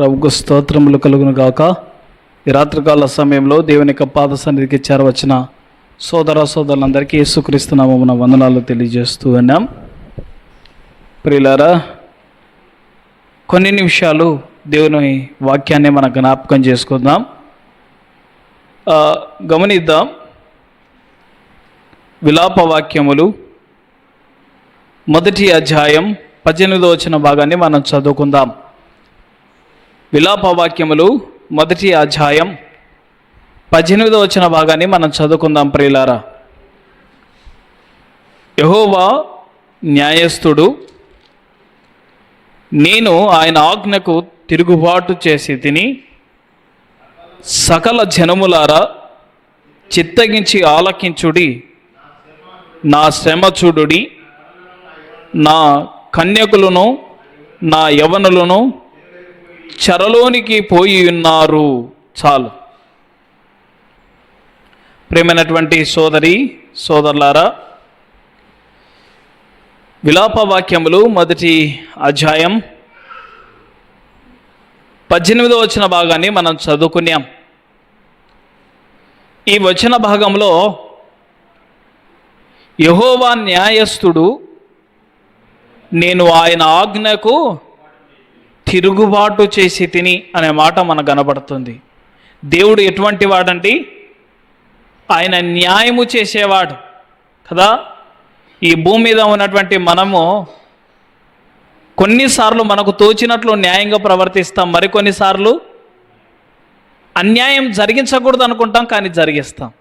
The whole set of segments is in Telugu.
ప్రభుకు స్తోత్రములు కలుగును గాక. ఈ రాత్రికాల సమయంలో దేవుని యొక్క పాద సన్నిధికి చేరవచ్చిన సోదర సోదరులందరికీ యేసుక్రీస్తునామమున వందనాలు తెలియజేస్తూ ఉన్నాం. ప్రియులారా కొన్ని నిమిషాలు దేవుని వాక్యాన్ని మనం జ్ఞాపకం చేసుకుందాం. గమనిద్దాం. విలాప వాక్యములు మొదటి అధ్యాయం పద్దెనిమిదో వచ్చిన భాగాన్ని మనం చదువుకుందాం. విలాపవాక్యములు మొదటి అధ్యాయం పద్దెనిమిదో వచ్చిన భాగాన్ని మనం చదువుకుందాం ప్రియులారా. యహోవా న్యాయస్థుడు నేను ఆయన ఆజ్ఞకు తిరుగుబాటు చేసి తిని సకల జనములారా చిత్తగించి ఆలకించుడి. నా శ్రమచూడుడి నా కన్యకులను నా యవనులను చెరలోనికి పోయి ఉన్నారు. చాలు. ప్రేమైనటువంటి సోదరి సోదరులారా విలాప వాక్యములు మొదటి అధ్యాయం పద్దెనిమిదో వచ్చిన భాగాన్ని మనం చదువుకున్నాం. ఈ వచన భాగంలో యహోవా న్యాయస్థుడు నేను ఆయన ఆజ్ఞకు తిరుగుబాటు చేసి తిని అనే మాట మనకు కనబడుతుంది. దేవుడు ఎటువంటి వాడండి? ఆయన న్యాయము చేసేవాడు. కదా? ఈ భూమి మీద ఉన్నటువంటి మనము కొన్నిసార్లు మనకు తోచినట్లు న్యాయంగా ప్రవర్తిస్తాం మరికొన్నిసార్లు అన్యాయం జరిగించకూడదు అనుకుంటాం కానీ జరిగిస్తాం.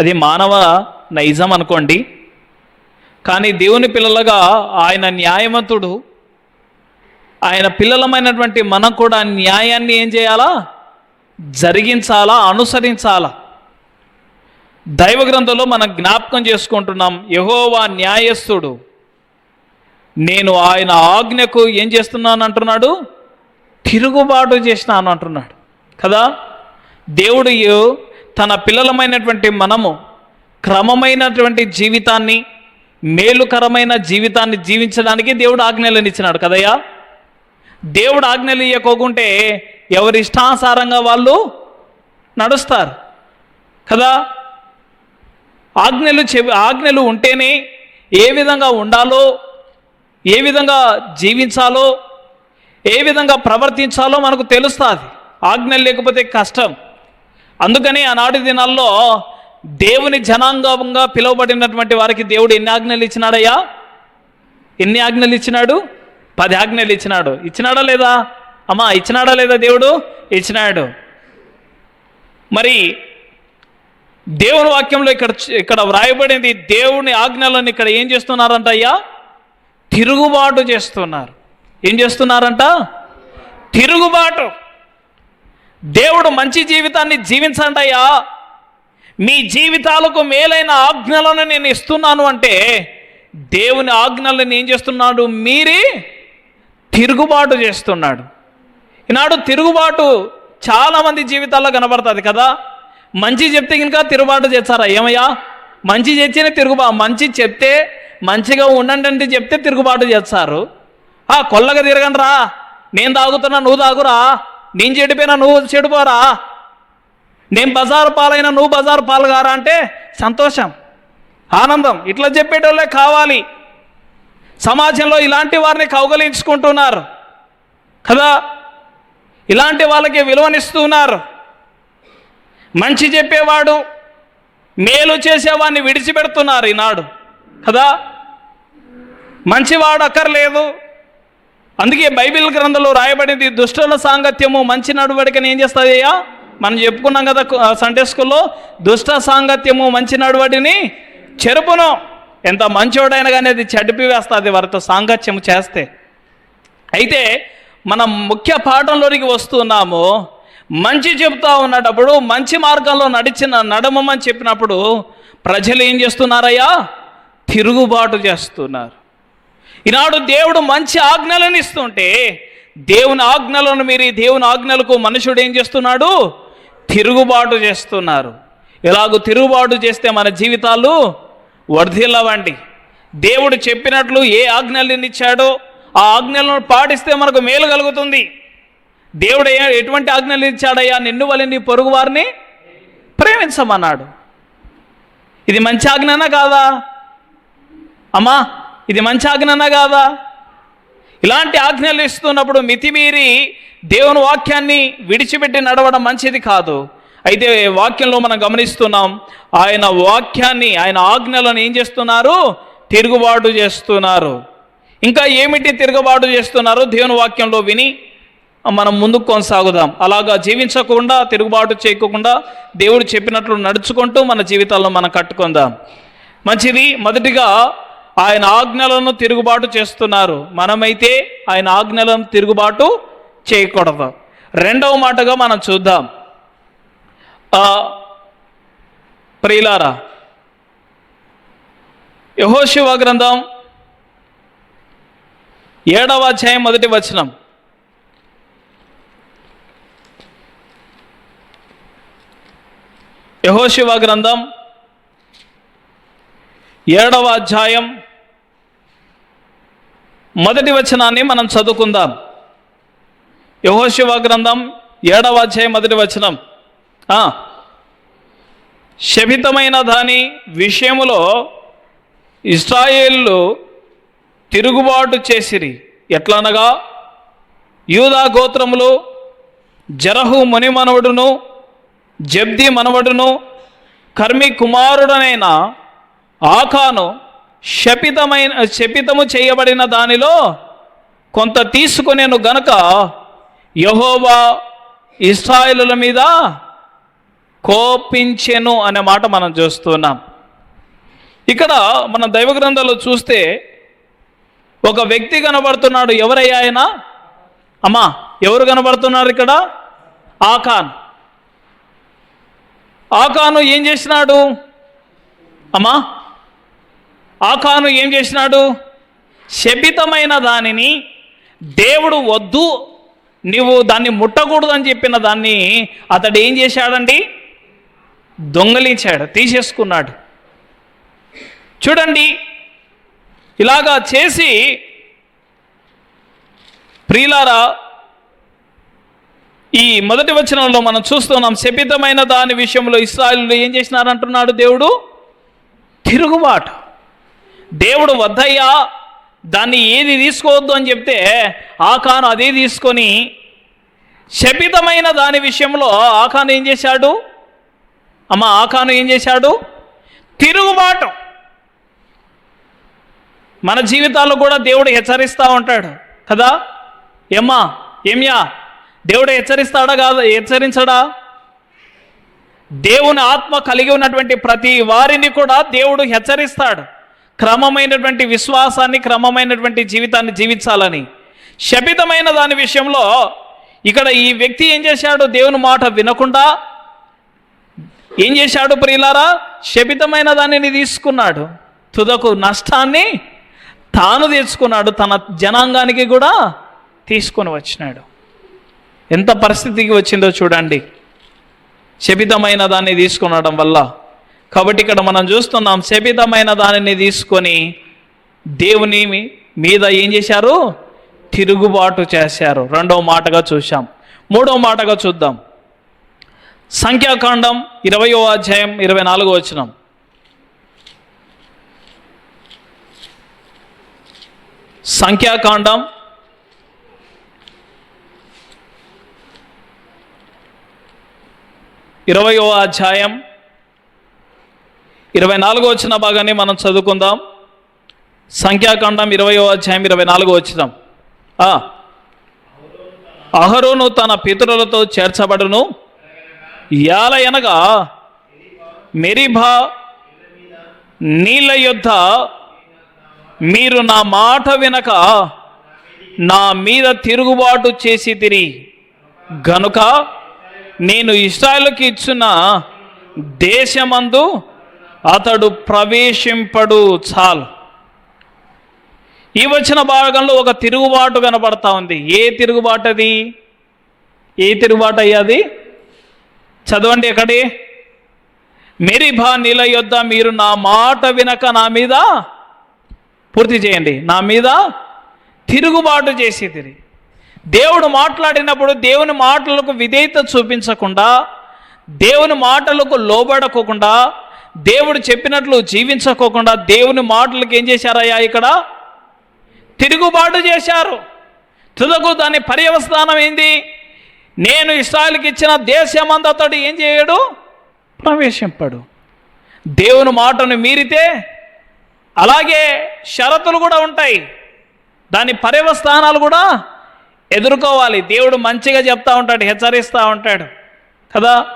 అది మానవ నైజం అనుకోండి. కానీ దేవుని పిల్లలుగా ఆయన న్యాయవంతుడు ఆయన పిల్లలమైనటువంటి మనం కూడా న్యాయాన్ని ఏం చేయాలా? జరిగించాలా? అనుసరించాలా? దైవ గ్రంథంలో మనం జ్ఞాపకం చేసుకుంటున్నాం యహోవా న్యాయస్థుడు. నేను ఆయన ఆజ్ఞకు ఏం చేస్తున్నాను అంటున్నాడు తిరుగుబాటు చేసినాను అంటున్నాడు కదా? దేవుడు తన పిల్లలమైనటువంటి మనము క్రమమైనటువంటి జీవితాన్ని మేలుకరమైన జీవితాన్ని జీవించడానికి దేవుడు ఆజ్ఞలను ఇచ్చినాడు కదయ్యా? దేవుడు ఆజ్ఞలు ఇవ్వకోకుంటే ఎవరి ఇష్టానుసారంగా వాళ్ళు నడుస్తారు. కదా? ఆజ్ఞలు చెవి ఆజ్ఞలు ఉంటేనే ఏ విధంగా ఉండాలో ఏ విధంగా జీవించాలో ఏ విధంగా ప్రవర్తించాలో మనకు తెలుస్తుంది. ఆజ్ఞలు లేకపోతే కష్టం. అందుకని ఆనాటి దినాల్లో దేవుని జనాంగంగా పిలువబడినటువంటి వారికి దేవుడు ఎన్ని ఆజ్ఞలు ఇచ్చినాడయ్యా? ఎన్ని ఆజ్ఞలు ఇచ్చినాడు? పది ఆజ్ఞలు ఇచ్చినాడు. ఇచ్చినాడా లేదా? అమ్మా ఇచ్చినాడా లేదా దేవుడు? ఇచ్చినాడు. మరి దేవుని వాక్యంలో ఇక్కడ ఇక్కడ వ్రాయబడింది దేవుని ఆజ్ఞలను ఇక్కడ ఏం చేస్తున్నారంట అయ్యా? తిరుగుబాటు చేస్తున్నారు. ఏం చేస్తున్నారంట? తిరుగుబాటు. దేవుడు మంచి జీవితాన్ని జీవించండి మీ జీవితాలకు మేలైన ఆజ్ఞలను నేను ఇస్తున్నాను అంటే దేవుని ఆజ్ఞలను ఏం చేస్తున్నాడు? మీరే తిరుగుబాటు చేస్తున్నాడు. ఈనాడు తిరుగుబాటు చాలామంది జీవితాల్లో కనబడుతుంది కదా. మంచి చెప్తే ఇంకా తిరుగుబాటు చేస్తారా? ఏమయ్యా? మంచి చేస్తేనే తిరుగుబా మంచి చెప్తే మంచిగా ఉండండి అంటే చెప్తే తిరుగుబాటు చేస్తారు. ఆ కొల్లగా తిరగండి రా. నేను తాగుతున్నా నువ్వు తాగురా. నేను చెడిపోయినా నువ్వు చెడిపోరా. నేను బజారు పాలైనా నువ్వు బజారు పాలుగారా అంటే సంతోషం ఆనందం. ఇట్లా చెప్పేటోళ్ళే కావాలి. సమాజంలో ఇలాంటి వారిని కౌగలించుకుంటున్నారు. కదా? ఇలాంటి వాళ్ళకి విలువనిస్తున్నారు. మంచి చెప్పేవాడు మేలు చేసేవాడిని విడిచిపెడుతున్నారు ఈనాడు. కదా? మంచివాడు అక్కర్లేదు. అందుకే బైబిల్ గ్రంథంలో రాయబడింది దుష్టుల సాంగత్యము మంచి నడువడికని ఏం చేస్తుంది అయ్యా? మనం చెప్పుకున్నాం కదా సండే స్కూల్లో దుష్ట సాంగత్యము మంచి నడువడిని చెరుపును. ఎంత మంచోడైనా కానీ అది చెడిపివేస్తుంది వారితో సాంగత్యం చేస్తే. అయితే మనం ముఖ్య పాఠంలోనికి వస్తున్నాము. మంచి చెబుతా ఉన్నప్పుడు మంచి మార్గంలో నడిచిన నడమని చెప్పినప్పుడు ప్రజలు ఏం చేస్తున్నారయ్యా? తిరుగుబాటు చేస్తున్నారు. ఈనాడు దేవుడు మంచి ఆజ్ఞలను ఇస్తుంటే దేవుని ఆజ్ఞలను మీరు దేవుని ఆజ్ఞలకు మనుషుడు ఏం చేస్తున్నాడు? తిరుగుబాటు చేస్తున్నారు. ఎలాగో తిరుగుబాటు చేస్తే మన జీవితాలు వర్ధిల్లవండి దేవుడు చెప్పినట్లు ఏ ఆజ్ఞలను ఇచ్చాడో ఆ ఆజ్ఞలను పాటిస్తే మనకు మేలు కలుగుతుంది. దేవుడు ఎటువంటి ఆజ్ఞలు ఇచ్చాడయ్యా నిన్ను వల్ల నీ పొరుగు వారిని ప్రేమించమన్నాడు. ఇది మంచి ఆజ్ఞనా కాదా? అమ్మా ఇది మంచి ఆజ్ఞనా కాదా? ఇలాంటి ఆజ్ఞలు ఇస్తున్నప్పుడు మితిమీరి దేవుని వాక్యాన్ని విడిచిపెట్టి నడవడం మంచిది కాదు. అయితే వాక్యంలో మనం గమనిస్తున్నాం ఆయన వాక్యాన్ని ఆయన ఆజ్ఞలను ఏం చేస్తున్నారు? తిరుగుబాటు చేస్తున్నారు. ఇంకా ఏమిటి తిరుగుబాటు చేస్తున్నారు? దేవుని వాక్యంలో విని మనం ముందుకు కొనసాగుదాం. అలాగా జీవించకుండా తిరుగుబాటు చేయకుండా దేవుడు చెప్పినట్లు నడుచుకుంటూ మన జీవితాల్లో మనం కట్టుకుందాం. మంచిది మొదటిగా ఆయన ఆజ్ఞలను తిరుగుబాటు చేస్తున్నారు. మనమైతే ఆయన ఆజ్ఞలను తిరుగుబాటు చేయకూడదు. రెండవ మాటగా మనం చూద్దాం. ప్రియులారా యహోశివ గ్రంథం ఏడవ అధ్యాయం మొదటి వచనం. యహోశివ గ్రంథం ఏడవ అధ్యాయం మొదటి వచనాన్ని మనం చదువుకుందాం. యహోశివ గ్రంథం ఏడవ అధ్యాయం మొదటి వచనం. శపితమైన దాని విషయములో ఇస్రాయేళ్ళు తిరుగుబాటు చేసిరి. ఎట్లనగా? యూదా గోత్రములు జరహు ముని మనవడును జబ్ది మనవడును కర్మి కుమారుడనైన ఆకాను శపితమైన శపితము చేయబడిన దానిలో కొంత తీసుకునేను గనక యహోవా ఇస్రాయిలుల మీద కోపించెను అనే మాట మనం చూస్తున్నాం ఇక్కడ మన దైవ గ్రంథాలు చూస్తే ఒక వ్యక్తి కనబడుతున్నాడు. ఎవరయ్యా ఆయన? అమ్మా ఎవరు కనబడుతున్నారు ఇక్కడ? ఆకాన్. ఆకాను ఏం చేసినాడు? అమ్మా ఆకాను ఏం చేసినాడు? శపితమైన దానిని దేవుడు వద్దు నీవు దాన్ని ముట్టకూడదు అని చెప్పిన దాన్ని అతడు ఏం చేశాడండి? దొంగలించాడు తీసేసుకున్నాడు. చూడండి ఇలాగా చేసి ప్రియులారా ఈ మొదటి వచనంలో మనం చూస్తున్నాం శపితమైన దాని విషయంలో ఇస్రాయలు ఏం చేసినారంటున్నాడు దేవుడు? తిరుగుబాటు. దేవుడు వద్దయ్యా దాన్ని ఏది తీసుకోవద్దు అని చెప్తే ఆకాను అదే తీసుకొని శపితమైన దాని విషయంలో ఆకాను ఏం చేశాడు? అమ్మ ఆకాను ఏం చేశాడు? తిరుగుబాటు. మన జీవితాల్లో కూడా దేవుడు హెచ్చరిస్తూ ఉంటాడు. కదా? ఏమ్మా ఏమ్యా? దేవుడు హెచ్చరిస్తాడా కాదా హెచ్చరించడా? దేవుని ఆత్మ కలిగి ఉన్నటువంటి ప్రతి వారిని కూడా దేవుడు హెచ్చరిస్తాడు. క్రమమైనటువంటి విశ్వాసాన్ని క్రమమైనటువంటి జీవితాన్ని జీవించాలని. శపితమైన దాని విషయంలో ఇక్కడ ఈ వ్యక్తి ఏం చేశాడు? దేవుని మాట వినకుండా ఏం చేశాడు ప్రియులారా? శపితమైన దానిని తీసుకున్నాడు. తుదకు నష్టాన్ని తాను తెచ్చుకున్నాడు. తన జనాంగానికి కూడా తీసుకొని వచ్చినాడు. ఎంత పరిస్థితికి వచ్చిందో చూడండి. శపితమైన దాన్ని తీసుకునడం వల్ల. కాబట్టి ఇక్కడ మనం చూస్తున్నాం శపితమైన దానిని తీసుకొని దేవుని మీ- మీద ఏం చేశారు? తిరుగుబాటు చేశారు. రెండవ మాటగా చూశాం. మూడవ మాటగా చూద్దాం. సంఖ్యాకాండం ఇరవయో అధ్యాయం ఇరవై నాలుగో వచనం. సంఖ్యాకాండం ఇరవయో అధ్యాయం ఇరవై నాలుగో వచ్చిన భాగాన్ని మనం చదువుకుందాం. సంఖ్యాకాండం ఇరవయో అధ్యాయం ఇరవై నాలుగో వచ్చినాం అహరోను తన పితరులతో చేర్చబడును. యాల ఎనగా మెరిభా నీళ్ళ యొద్ద మీరు నా మాట వినక నా మీద తిరుగుబాటు చేసి తిరి గనుక నేను ఇస్రాయల్కి ఇచ్చిన దేశమందు అతడు ప్రవేశింపడు చాలు. ఈ వచ్చిన భాగంలో ఒక తిరుగుబాటు కనబడతా ఉంది. ఏ తిరుగుబాటు అది? ఏ తిరుగుబాటు అయ్యాది చదవండి ఎక్కడి? మెరిభా నీల యొద్ద మీరు నా మాట వినక నా మీద పూర్తి చేయండి. నా మీద తిరుగుబాటు చేసి తిరిగి. దేవుడు మాట్లాడినప్పుడు దేవుని మాటలకు విధేయత చూపించకుండా దేవుని మాటలకు లోబడకోకుండా దేవుడు చెప్పినట్లు జీవించకోకుండా దేవుని మాటలకు ఏం చేశారయ్యా ఇక్కడ? తిరుగుబాటు చేశారు. తుదకు దాని పర్యవస్థానం ఏంది? నేను ఇస్రాయల్కి ఇచ్చిన దేశమంతతోటి ఏం చేయడు? ప్రవేశింపడు. దేవుని మాటను మీరితే అలాగే షరతులు కూడా ఉంటాయి. దాని పర్యవస్థానాలు కూడా ఎదుర్కోవాలి. దేవుడు మంచిగా చెప్తా ఉంటాడు హెచ్చరిస్తూ ఉంటాడు. కదా?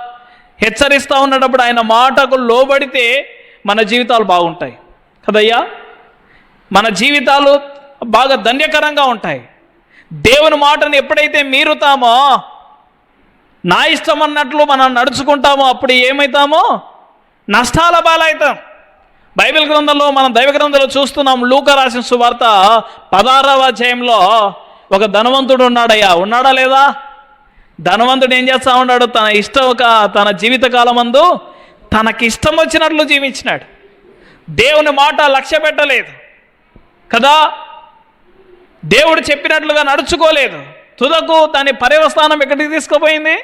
హెచ్చరిస్తూ ఉన్నప్పుడు ఆయన మాటకు లోబడితే మన జీవితాలు బాగుంటాయి. కదయ్యా? మన జీవితాలు బాగా ధన్యకరంగా ఉంటాయి. దేవుని మాటను ఎప్పుడైతే మీరుతామో నా ఇష్టం అన్నట్లు మనం నడుచుకుంటామో అప్పుడు ఏమవుతామో నష్టాల బాలవుతాం బైబిల్ గ్రంథంలో మనం దైవ గ్రంథంలో చూస్తున్నాం. లూక రాసిన సువార్త పదారవ అధ్యాయంలో ఒక ధనవంతుడు ఉన్నాడయ్యా. ఉన్నాడా లేదా? ధనవంతుడు ఏం చేస్తా ఉన్నాడు? తన ఇష్టం ఒక తన జీవితకాలం అందు తనకి ఇష్టం వచ్చినట్లు జీవించినాడు. దేవుని మాట లక్ష్య పెట్టలేదు. కదా? దేవుడు చెప్పినట్లుగా నడుచుకోలేదు. తుదకు దాని పర్యవస్థానం ఎక్కడికి తీసుకుపోయింది?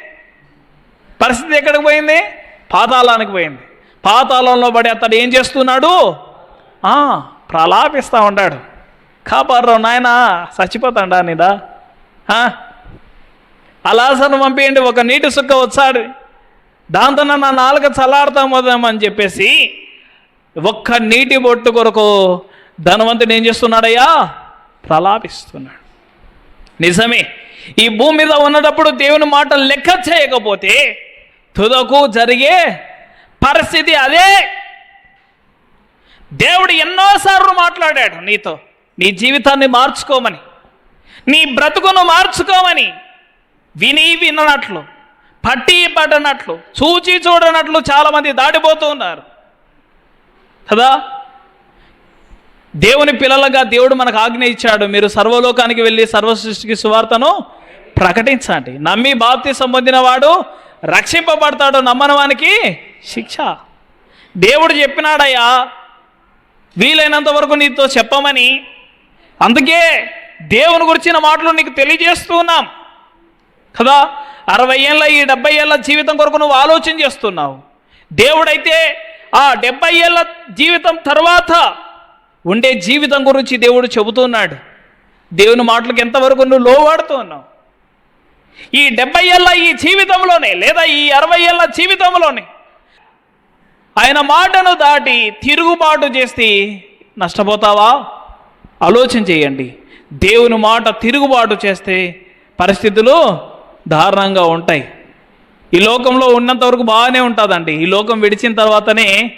పరిస్థితి ఎక్కడికి పోయింది? పాతాళానికి పోయింది. పాతాళంలో పడి అతడు ఏం చేస్తున్నాడు? ప్రలాపిస్తూ ఉంటాడు కాపాడరు నాయన చచ్చిపోతాడా నీదా? అలాసను పంపించండి ఒక నీటి సుక్క వచ్చాడు. దాంతో నా నాలుక చల్లారుతామోదామని చెప్పేసి ఒక్క నీటి బొట్టు కొరకు ధనవంతుడు ఏం చేస్తున్నాడయ్యా? ప్రలాపిస్తున్నాడు. నిజమే. ఈ భూమి మీద ఉన్నప్పుడు దేవుని మాట లెక్క చేయకపోతే తుదకు జరిగే పరిస్థితి అదే. దేవుడు ఎన్నోసార్లు మాట్లాడాడు నీతో నీ జీవితాన్ని మార్చుకోమని నీ బ్రతుకును మార్చుకోమని విని విననట్లు పట్టి పడనట్లు చూచి చూడనట్లు చాలామంది దాడిపోతూ ఉన్నారు. కదా? దేవుని పిల్లలుగా దేవుడు మనకు ఆజ్ఞ ఇచ్చాడు మీరు సర్వలోకానికి వెళ్ళి సర్వ సృష్టికి సువార్తను ప్రకటించండి. నమ్మి బాప్తి సంబంధిన వాడు రక్షింపబడతాడు నమ్మనవానికి శిక్ష. దేవుడు చెప్పినాడయ్యా వీలైనంత వరకు నీతో చెప్పమని. అందుకే దేవుని గురించిన మాటలు నీకు తెలియజేస్తూ ఉన్నాం. కదా అరవై ఏళ్ళ ఈ డెబ్బై ఏళ్ళ జీవితం కొరకు నువ్వు ఆలోచన చేస్తున్నావు. దేవుడైతే ఆ డెబ్బై ఏళ్ళ జీవితం తర్వాత ఉండే జీవితం గురించి దేవుడు చెబుతున్నాడు. దేవుని మాటలకు ఎంతవరకు నువ్వు లోవాడుతూ ఉన్నావు ఈ డెబ్బై ఏళ్ళ ఈ జీవితంలోనే లేదా ఈ అరవై ఏళ్ళ జీవితంలోనే ఆయన మాటను దాటి తిరుగుబాటు చేస్తే నష్టపోతావా? ఆలోచన చేయండి. దేవుని మాట తిరుగుబాటు చేస్తే పరిస్థితులు దారుణంగా ఉంటాయి. ఈ లోకంలో ఉన్నంత వరకు బాగానే ఉంటుందండి. ఈ లోకం విడిచిన తర్వాతనే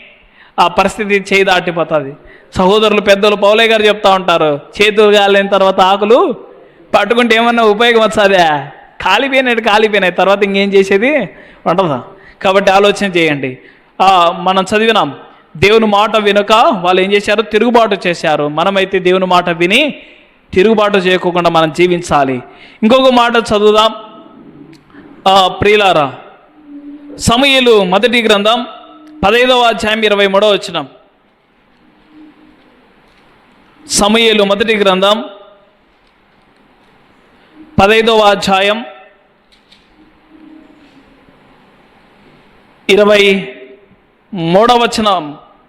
ఆ పరిస్థితి చేయి దాటిపోతుంది. సహోదరులు పెద్దలు పౌలే గారు చెప్తా ఉంటారు. చేతులు గాలిన తర్వాత ఆకులు పట్టుకుంటే ఏమన్నా ఉపయోగం వచ్చాదా? కాలిపోయినాడు కాలిపోయినాయి తర్వాత ఇంకేం చేసేది? ఉండదా కాబట్టి ఆలోచన చేయండి. మనం చదివినాం. దేవుని మాట వినక వాళ్ళు ఏం చేశారు? తిరుగుబాటు చేశారు. మనమైతే దేవుని మాట విని తిరుగుబాటు చేయకోకుండా మనం జీవించాలి. ఇంకొక మాట చదువుదాం. ప్రియులారా సమయలు మొదటి గ్రంథం పదైదవ అధ్యాయం ఇరవై మూడవ వచ్చినాం సమయలు మొదటి గ్రంథం పదైదవ అధ్యాయం ఇరవై మూడవచనం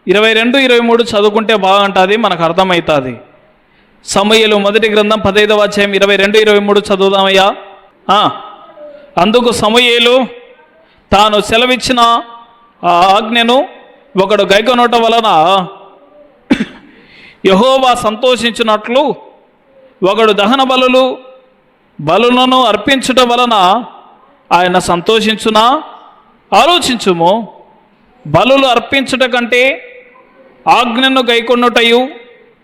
ఇరవై రెండు ఇరవై మూడు చదువుకుంటే బాగుంటుంది మనకు అర్థమవుతుంది సమయలు మొదటి గ్రంథం పదైదవ అధ్యాయం ఇరవై రెండు ఇరవై మూడు చదువుదామయ్యా. అందుకు సమయలు తాను సెలవిచ్చిన ఆ ఆజ్ఞను ఒకడు గైకొనట వలన యహోవా సంతోషించినట్లు ఒకడు దహన బలులు బలులను అర్పించుట వలన ఆయన సంతోషించునా? ఆలోచించుము. బలులు అర్పించుట కంటే ఆజ్ఞను గైకొన్నుటయు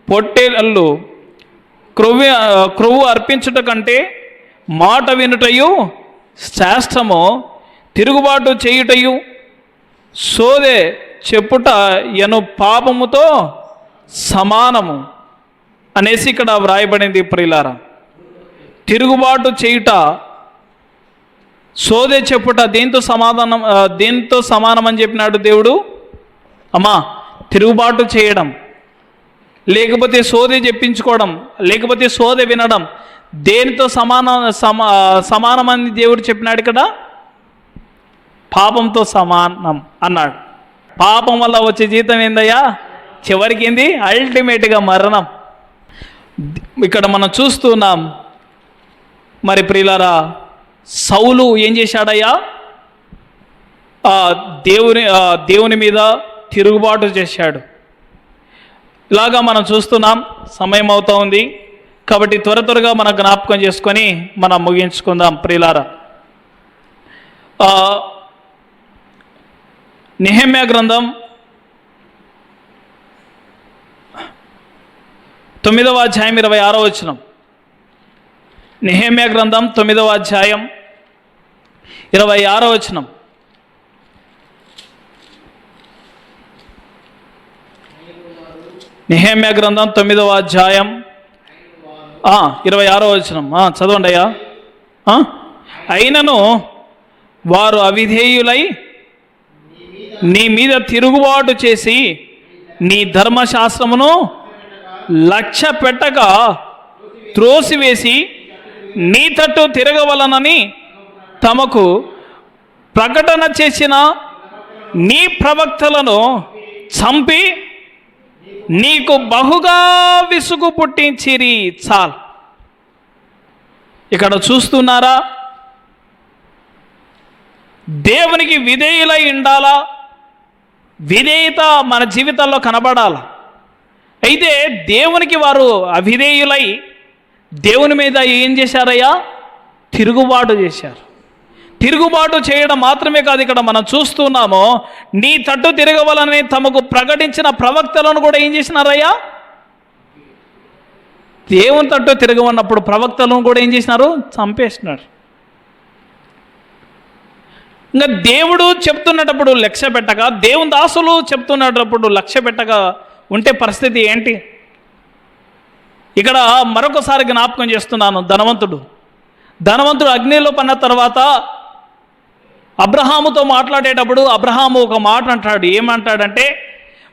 పొట్టేళ్ళు క్రొవ్వి క్రొవ్వు అర్పించుట కంటే మాట వినుటయు శ్రేష్టము తిరుగుబాటు చేయుటయు సోదే చెప్పుట ఎను పాపముతో సమానము అనేసి ఇక్కడ వ్రాయబడింది ప్రిలారా తిరుగుబాటు చేయుట సోదే చెప్పుట దేంతో సమాధానం దేంతో సమానం అని చెప్పినాడు దేవుడు? అమ్మా తిరుగుబాటు చేయడం లేకపోతే సోదే చెప్పించుకోవడం లేకపోతే సోదే వినడం దేనితో సమాన సమా సమానమని దేవుడు చెప్పినాడు ఇక్కడ? పాపంతో సమానం అన్నాడు. పాపం వల్ల వచ్చే జీతం ఏందయ్యా? చివరికి ఏంది? అల్టిమేట్గా మరణం. ఇక్కడ మనం చూస్తున్నాం మరి ప్రియులారా సౌలు ఏం చేశాడయ్యా? దేవుని దేవుని మీద తిరుగుబాటు చేశాడు. ఇలాగా మనం చూస్తున్నాం సమయం అవుతూ ఉంది. కాబట్టి త్వర త్వరగా మన జ్ఞాపకం చేసుకొని మనం ముగించుకుందాం ప్రియులారా. నిహమ్య గ్రంథం తొమ్మిదవ అధ్యాయం ఇరవై ఆరో వచనం. నిహేమ్య గ్రంథం తొమ్మిదవ అధ్యాయం ఇరవై ఆరో వచనం. నిహేమ్య గ్రంథం తొమ్మిదవ అధ్యాయం. ఇరవై ఆరో వచనం. చదవండి అయ్యా. అయినను వారు అవిధేయులై నీ మీద తిరుగుబాటు చేసి నీ ధర్మశాస్త్రమును లక్ష్య పెట్టక త్రోసివేసి నీ తట్టు తిరగవలనని తమకు ప్రకటన చేసిన నీ ప్రవక్తలను చంపి నీకు బహుగా విసుగు పుట్టించిరి చాల్. ఇక్కడ చూస్తున్నారా? దేవునికి విధేయులై ఉండాలా? విధేయత మన జీవితంలో కనబడాల? అయితే దేవునికి వారు అవిధేయులై దేవుని మీద ఏం చేశారయ్యా? తిరుగుబాటు చేశారు. తిరుగుబాటు చేయడం మాత్రమే కాదు ఇక్కడ మనం చూస్తున్నాము. నీ తట్టు తిరగవలని తమకు ప్రకటించిన ప్రవక్తలను కూడా ఏం చేసినారయ్యా? దేవుని తట్టు తిరగమన్నప్పుడు ప్రవక్తలను కూడా ఏం చేసినారు? చంపేసినారు. ఇంకా దేవుడు చెప్తున్నటప్పుడు లక్ష్య పెట్టక దేవుని దాసులు చెప్తున్నటప్పుడు లక్ష్య పెట్టక ఉంటే పరిస్థితి ఏంటి? ఇక్కడ మరొకసారి జ్ఞాపకం చేస్తున్నాను ధనవంతుడు. ధనవంతుడు అగ్నిలో పన్న తర్వాత అబ్రహాముతో మాట్లాడేటప్పుడు అబ్రహాము ఒక మాట అంటాడు. ఏమంటాడంటే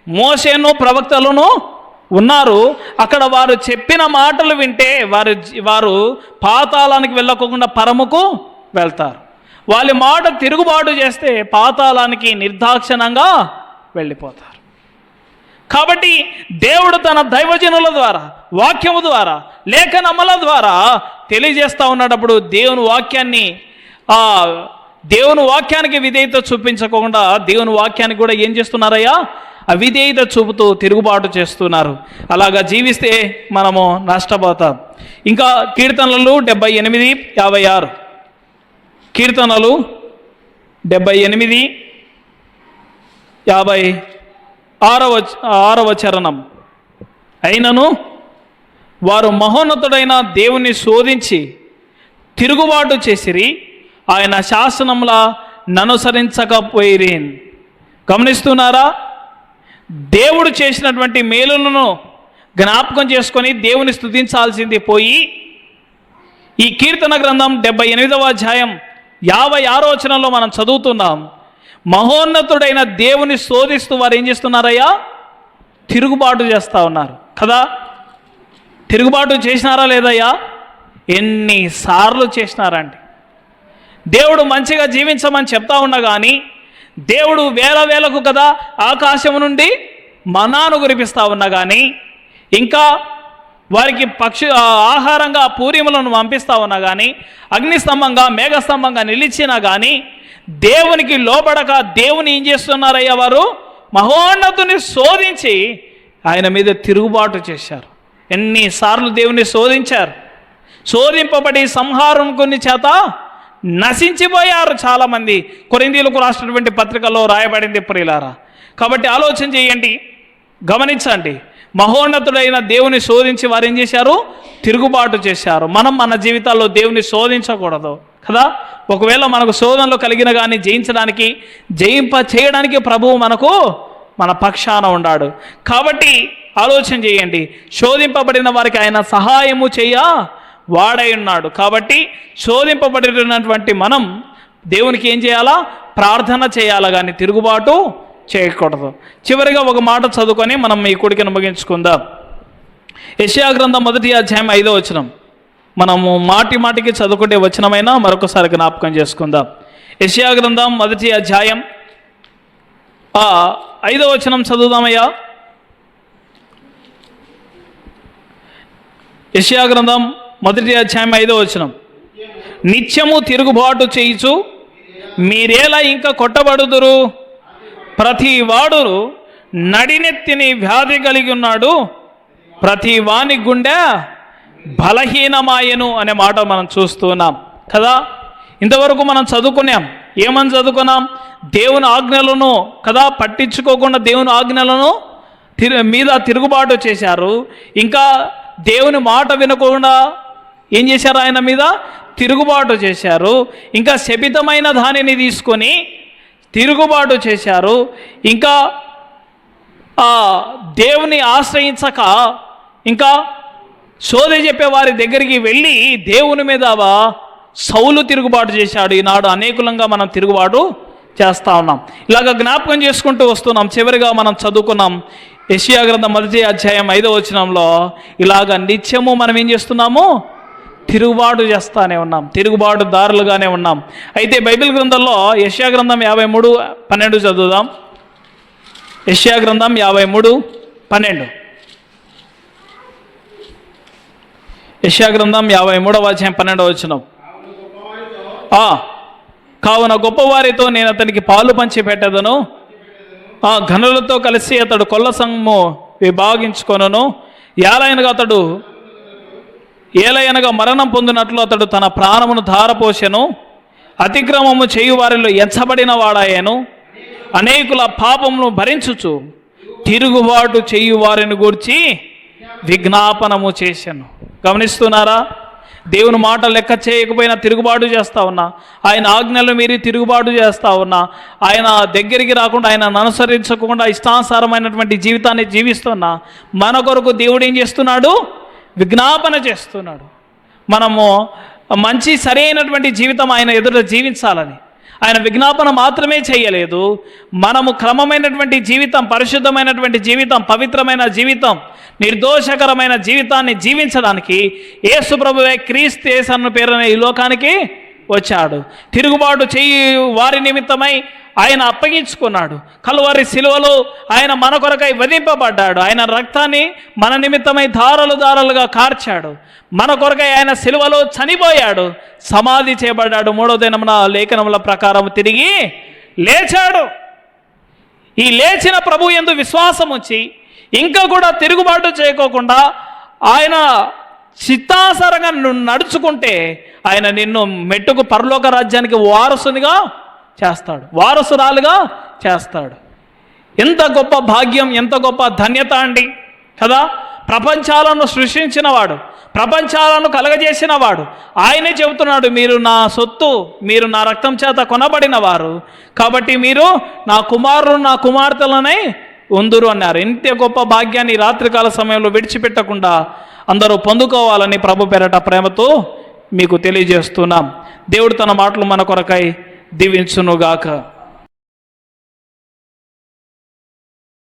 మోసేను ప్రవక్తలను ఉన్నారు. అక్కడ వారు చెప్పిన మాటలు వింటే వారు వారు పాతాళానికి వెళ్ళకోకుండా పరముకు వెళ్తారు. వాళ్ళ మాట తిరుగుబాటు చేస్తే పాతాళానికి నిర్దాక్షణంగా వెళ్ళిపోతారు. కాబట్టి దేవుడు తన దైవజనుల ద్వారా వాక్యము ద్వారా లేఖనమల ద్వారా తెలియజేస్తూ ఉన్నప్పుడు దేవుని వాక్యాన్ని ఆ దేవుని వాక్యానికి విధేయత చూపించకుండా దేవుని వాక్యానికి కూడా ఏం చేస్తున్నారయ్యా? అవిధేయత చూపుతూ తిరుగుబాటు చేస్తున్నారు. అలాగా జీవిస్తే మనము నష్టపోతాం. ఇంకా కీర్తనలు డెబ్బై ఎనిమిది యాభై ఆరు. కీర్తనలు డెబ్బై ఎనిమిది యాభై ఆరవ ఆరవ చరణం. అయినను వారు మహోన్నతుడైన దేవుని శోధించి తిరుగుబాటు చేసిరి. ఆయన శాసనంలా ననుసరించకపోయిరి గమనిస్తున్నారా? దేవుడు చేసినటువంటి మేలులను జ్ఞాపకం చేసుకొని దేవుని స్తుతించాల్సింది పోయి ఈ కీర్తన గ్రంథం డెబ్బై ఎనిమిదవ అధ్యాయం యాభై ఆరోచనలో మనం చదువుతున్నాం. మహోన్నతుడైన దేవుని శోధిస్తూ వారు ఏం చేస్తున్నారయ్యా? తిరుగుబాటు చేస్తూ ఉన్నారు. కదా? తిరుగుబాటు చేసినారా లేదయ్యా? ఎన్నిసార్లు చేసినారండి. దేవుడు మంచిగా జీవించమని చెప్తా ఉన్నా కానీ దేవుడు వేల వేలకు కదా ఆకాశం నుండి మనాను కురిపిస్తా ఉన్నా కానీ ఇంకా వారికి పక్షి ఆహారంగా పూర్యములను పంపిస్తా ఉన్నా కానీ అగ్నిస్తంభంగా మేఘస్తంభంగా నిలిచినా కానీ దేవునికి లోబడక దేవుని ఏం చేస్తున్నారయ్యా వారు? మహోన్నతుని శోధించి ఆయన మీద తిరుగుబాటు చేశారు. ఎన్నిసార్లు దేవుని శోధించారు? శోధింపబడి సంహారం కొన్ని చేత నశించిపోయారు చాలామంది. కొరిందీలకు రాసినటువంటి పత్రికలో రాయబడింది ప్రియులారా. కాబట్టి ఆలోచన చేయండి గమనించండి. మహోన్నతుడైన దేవుని శోధించి వారు ఏం చేశారు? తిరుగుబాటు చేశారు. మనం మన జీవితాల్లో దేవుని శోధించకూడదు కదా? ఒకవేళ మనకు శోధనలు కలిగిన కానీ జయించడానికి జయింప చేయడానికి ప్రభువు మనకు మన పక్షాన ఉన్నాడు కాబట్టి ఆలోచన చేయండి. శోధింపబడిన వారికి ఆయన సహాయము చేయ వాడై ఉన్నాడు. కాబట్టి శోధింపబడినటువంటి మనం దేవునికి ఏం చేయాలా? ప్రార్థన చేయాలా కానీ తిరుగుబాటు చేయకూడదు. చివరిగా ఒక మాట చదువుకొని మనం ఈ కొడుకుని ముగించుకుందాం. యెషయా గ్రంథం మొదటి అధ్యాయం ఐదో వచనం. మనము మాటి మాటికి చదువుకుంటే వచనమైనా మరొకసారి జ్ఞాపకం చేసుకుందాం. యెషయా గ్రంథం మొదటి అధ్యాయం ఐదో వచనం చదువుదామయ్యా. యశ్యా గ్రంథం మొదటి అధ్యాయం ఐదో వచనం. నిత్యము తిరుగుబాటు చేయుచు మీరేలా ఇంకా కొట్టబడుదురు? ప్రతి వాడు నడినెత్తిని వ్యాధి కలిగి ఉన్నాడు. ప్రతి వాని గుండె బలహీనమాయను అనే మాట మనం చూస్తున్నాం కదా? ఇంతవరకు మనం చదువుకున్నాం. ఏమని చదువుకున్నాం? దేవుని ఆజ్ఞలను కదా? పట్టించుకోకుండా దేవుని ఆజ్ఞలను తిరు మీద తిరుగుబాటు చేశారు. ఇంకా దేవుని మాట వినకుండా ఏం చేశారు ఆయన మీద? తిరుగుబాటు చేశారు. ఇంకా శపితమైన దానిని తీసుకొని తిరుగుబాటు చేశారు. ఇంకా ఆ దేవుని ఆశ్రయించక ఇంకా సోద చెప్పే వారి దగ్గరికి వెళ్ళి దేవుని మీద సౌలు తిరుగుబాటు చేశాడు. ఈనాడు అనేకులంగా మనం తిరుగుబాటు చేస్తా ఉన్నాం. ఇలాగ జ్ఞాపకం చేసుకుంటూ వస్తున్నాం. చివరిగా మనం చదువుకున్నాం. యషియా గ్రంథం మొదటి అధ్యాయం ఐదో వచనంలో ఇలాగ నిత్యము మనం ఏం చేస్తున్నాము? తిరుగుబాటు చేస్తానే ఉన్నాం తిరుగుబాటు దారులుగానే ఉన్నాం. అయితే బైబిల్ గ్రంథంలో యెషయా గ్రంథం యాభై మూడు పన్నెండు చదువుదాం. యెషయా గ్రంథం యాభై మూడు పన్నెండు. యెషయా గ్రంథం యాభై మూడవ అధ్యాయం పన్నెండవ వచనం. కావున గొప్పవారితో నేను అతనికి పాలు పంచి పెట్టదను ఆ ఘనులతో కలిసి అతడు కొల్ల సంఘము విభాగించుకొనను. ఏలైనగా అతడు ఏలయనగా మరణం పొందినట్లు అతడు తన ప్రాణమును ధారపోసెను. అతిక్రమము చేయు వారిలో ఎంచబడిన వాడాయను. అనేకుల పాపమును భరించుచు తిరుగుబాటు చేయు వారిని గూర్చి విజ్ఞాపనము చేశాను గమనిస్తున్నారా? దేవుని మాట లెక్క చేయకపోయినా తిరుగుబాటు చేస్తా ఉన్నా. ఆయన ఆజ్ఞలు మీరి తిరుగుబాటు చేస్తా ఉన్నా. ఆయన దగ్గరికి రాకుండా ఆయన అనుసరించకుండా ఇష్టానుసారమైనటువంటి జీవితాన్ని జీవిస్తున్నా. మన కొరకు దేవుడు ఏం చేస్తున్నాడు? విజ్ఞాపన చేస్తున్నాడు. మనము మంచి సరైనటువంటి జీవితం ఆయన ఎదుట జీవించాలని. ఆయన విజ్ఞాపన మాత్రమే చేయలేదు. మనము క్రమమైనటువంటి జీవితం పరిశుద్ధమైనటువంటి జీవితం పవిత్రమైన జీవితం నిర్దోషకరమైన జీవితాన్ని జీవించడానికి యేసు ప్రభువే క్రీస్తు యేసు అన్న పేరున ఈ లోకానికి వచ్చాడు. తిరుగుబాటు చేయి వారి నిమిత్తమై ఆయన అప్పగించుకున్నాడు. కలువారి శిలువలో ఆయన మన కొరకై వధింపబడ్డాడు. ఆయన రక్తాన్ని మన నిమిత్తమై దారలు దారలుగా కార్చాడు. మన కొరకై ఆయన శిలువలో చనిపోయాడు. సమాధి చేయబడ్డాడు. మూడో దినమున లేఖనముల ప్రకారం తిరిగి లేచాడు. ఈ లేచిన ప్రభు ఎందు విశ్వాసం వచ్చి ఇంకా కూడా తిరుగుబాటు చేయకోకుండా ఆయన చిత్తాసరంగా నువ్వు నడుచుకుంటే ఆయన నిన్ను మెట్టుకు పరలోక రాజ్యానికి వారసునిగా చేస్తాడు వారసురాలుగా చేస్తాడు. ఎంత గొప్ప భాగ్యం ఎంత గొప్ప ధన్యత అండి. కదా? ప్రపంచాలను సృష్టించినవాడు ప్రపంచాలను కలగజేసిన వాడు ఆయనే చెబుతున్నాడు మీరు నా సొత్తు మీరు నా రక్తం చేత కొనబడిన వారు కాబట్టి మీరు నా కుమారులు నా కుమార్తెలనే ఉందురు అన్నారు. ఇంత గొప్ప భాగ్యాన్ని రాత్రికాల సమయంలో విడిచిపెట్టకుండా అందరూ పొందుకోవాలని ప్రభు పెరట ప్రేమతో మీకు తెలియజేస్తున్నాం. దేవుడు తన మాటలు మన కొరకై దీవించునుగాక.